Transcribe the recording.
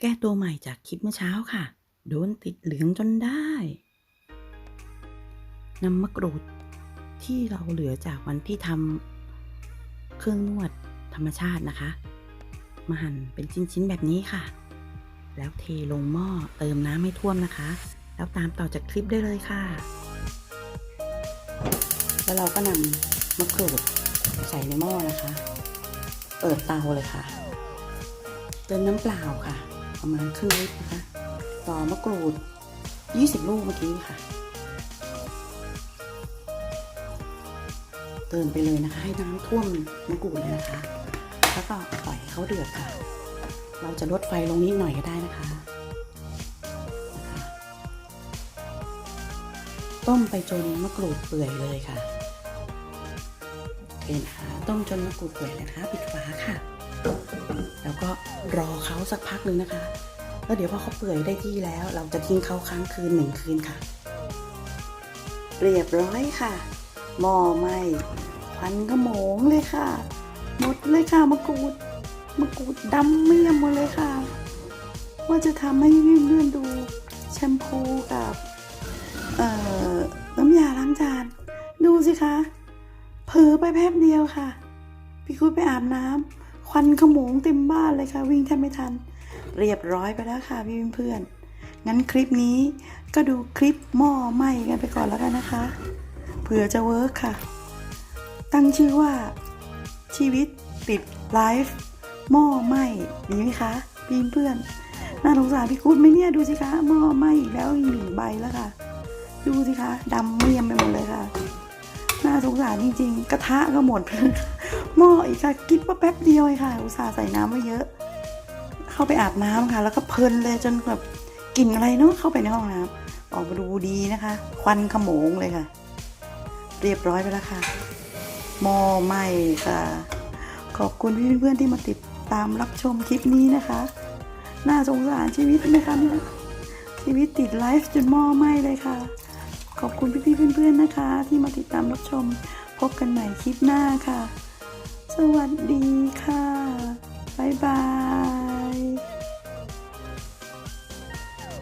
แก้ตัวใหม่จากคลิปเมื่อเช้าค่ะ โดนติดเหลืองจนได้นำมะกรูดที่เราเหลือจากวันที่ทำเครื่องนวดธรรมชาตินะคะ มาหั่นเป็นชิ้นๆแบบนี้ค่ะ แล้วเทลงหม้อเติมน้ำให้ท่วมนะคะ แล้วตามต่อจากคลิปได้เลยค่ะ แล้วเราก็นำมะกรูดใส่ในหม้อนะคะ เปิดเตาเลยค่ะ เติมน้ำเปล่าค่ะ ประมาณครึ่งลิตรนะคะต่อมะกรูด 20 ลูกเมื่อกี้ค่ะ เติมไปเลยนะคะ ให้น้ำท่วมมะกรูดเลยนะคะ แล้วก็ปล่อยให้เขาเดือดค่ะ เราจะลดไฟลงนิดหน่อยก็ได้นะคะ ต้มไปจนมะกรูดเปื่อยเลยค่ะ เคนะคะ ต้มจนมะกรูดเปื่อยนะคะ ปิดฝาค่ะ แล้วก็รอเขาสักพักหนึ่งนะคะ แล้วเดี๋ยวพอเขาเปื่อยได้ที่แล้ว เราจะทิ้งเขาค้างคืนหนึ่งคืนค่ะ เรียบร้อยค่ะ หม้อไหม้ควันขโมงเลยค่ะ หมดเลยค่ะมะกรูดมะกรูดดำเมี่ยมหมดเลยค่ะ ว่าจะทำให้เพื่อนๆดูแชมพูกับน้ำยาล้างจาน ดูสิคะ อไปแป๊บเดียวค่ะ พี่คุยไปอาบน้ำควันขโมงเต็มบ้านเลยค่ะ วิ่งแทบไม่ทัน เรียบร้อยไปแล้วค่ะพี่เพื่อนงั้นคลิปนี้ก็ดูคลิปหม้อไหม้กันไปก่อนแล้วกันนะคะ เผื่อจะเวิร์กค่ะ ตั้งชื่อว่า ชีวิตติดไลฟ์หม้อไหม้ดีไหมคะพี่เพื่อนน่าสงสารพี่คุดไหมเนี่ยดูสิคะหม้อไหม้อีกแล้วอีกหนึ่งใบแล้วค่ะ ดูสิคะดำเมี่ยมไปหมดเลยค่ะ น่าสงสารจริงๆ กระทะก็หมดหม้ออีกค่ะกิ๊บว่าแป๊บเดียวเองค่ะ อุตส่าห์ใส่น้ำไว้เยอะ เข้าไปอาบน้ำค่ะ แล้วก็เพลินเลยจนแบบกลิ่นอะไรเนาะเข้าไปในห้องน้ำออกมาดูดีนะคะ ควันขโมงเลยค่ะ เรียบร้อยไปแล้วค่ะหม้อไหม้ค่ะ ขอบคุณพี่เพื่อนๆที่มาติดตามรับชมคลิปนี้นะคะ น่าสงสารชีวิตไหมคะเนี่ยชีวิตติดไลฟ์จนหม้อไหม้เลยค่ะ ขอบคุณพี่ๆเพื่อนๆนะคะ ที่มาติดตามรับชม พบกันใหม่คลิปหน้าค่ะ สวัสดีค่ะ บ๊ายบาย